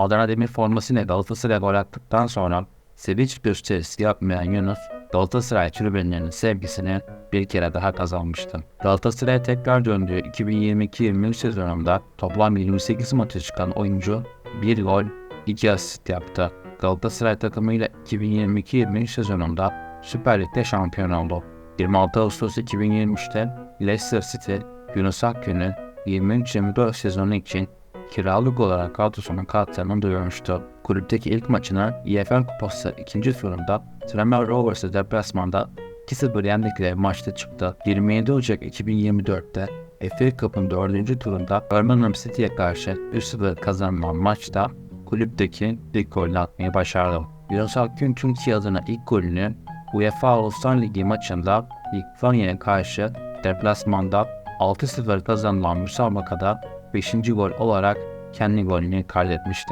Adana Demir formasıyla Galatasaray'a gol attıktan sonra sevinç gösterisi yapmayan Yunus, Galatasaray tribünlerinin sevgisini bir kere daha kazanmıştı. Galatasaray'a tekrar döndüğü 2022-23 sezonunda toplam 28 maça çıkan oyuncu 1 gol, 2 asist yaptı. Galatasaray takımıyla 2022-23 sezonunda Süper Lig'de şampiyon oldu. 26 Ağustos 2023'te Leicester City, Yunus Akgün'ü 23-24 sezonu için kiralık olarak kadrosuna kattığını duyurmuştu. Kulüpteki ilk maçını EFL Kupası ikinci turunda Tranmere Rovers'ı deplasmanda 2-0 yendikleri maçta çıktı. 27 Ocak 2024'te FA Cup'ın 4. turunda Birmingham City'ye karşı 3-0 kazanılan maçta kulüpteki ilk golünü atmayı başardı. Yunus Akgün Türkiye adına ilk golünü UEFA Uluslar Ligi maçında Litvanya'ya karşı deplasmanda 6-0 kazanılan müsabakada 5. gol olarak kendi golünü kaydetmişti.